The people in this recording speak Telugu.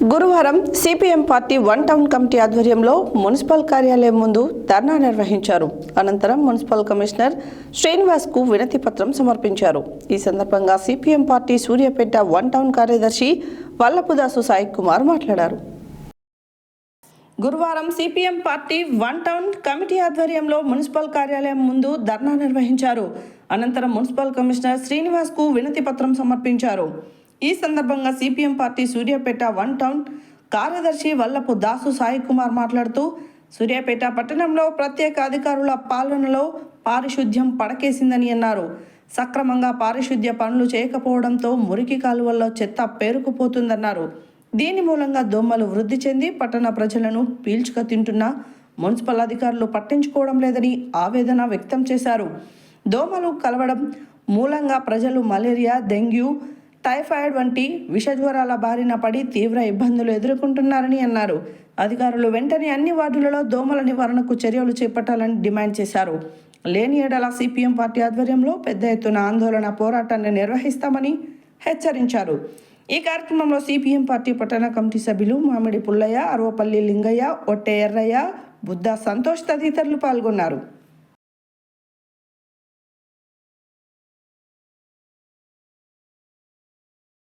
గురువారం CPM party one town committee ఆధ్వర్యంలో మున్సిపల్ కార్యాలయం ముందు ధర్నా నిర్వహించారు. అనంతరం మున్సిపల్ కమిషనర్ శ్రీనివాస్కు వినతి పత్రం సమర్పించారు. ఈ సందర్భంగా CPM party Suryapet one town కార్యదర్శి వల్లపుదాసు సాయి కుమార్ మాట్లాడారు. గురువారం CPM party one town committee ఆధ్వర్యంలో మున్సిపల్ కార్యాలయం ముందు ధర్నా నిర్వహించారు. అనంతరం మున్సిపల్ కమిషనర్ శ్రీనివాస్కు వినతి పత్రం సమర్పించారు. ఈ సందర్భంగా CPM party Suryapet one town కార్యదర్శి వల్లపు దాసు సాయి కుమార్ మాట్లాడుతూ సూర్యాపేట పట్టణంలో ప్రత్యేక అధికారుల పాలనలో పారిశుద్ధ్యం పడకేసిందని అన్నారు. సక్రమంగా పారిశుద్ధ్య పనులు చేయకపోవడంతో మురికి కాలువల్లో చెత్త పేరుకుపోతుందన్నారు. దీని మూలంగా దోమలు వృద్ధి చెంది పట్టణ ప్రజలను పీల్చుక తింటున్న మున్సిపల్ అధికారులు పట్టించుకోవడం లేదని ఆవేదన వ్యక్తం చేశారు. దోమలు కలవడం మూలంగా ప్రజలు మలేరియా డెంగ్యూ టైఫాయిడ్ వంటి విషజ్వరాల బారిన పడి తీవ్ర ఇబ్బందులు ఎదుర్కొంటున్నారని అన్నారు. అధికారులు వెంటనే అన్ని వార్డులలో దోమల నివారణకు చర్యలు చేపట్టాలని డిమాండ్ చేశారు. లేని ఏడల సిపిఎం పార్టీ ఆధ్వర్యంలో పెద్ద ఎత్తున ఆందోళన పోరాటాన్ని నిర్వహిస్తామని హెచ్చరించారు. ఈ కార్యక్రమంలో సిపిఎం పార్టీ పట్టణ కమిటీ సభ్యులు మామిడి పుల్లయ్య అరవపల్లి లింగయ్య ఒట్టె ఎర్రయ్య బుద్ధ సంతోష్ తదితరులు పాల్గొన్నారు.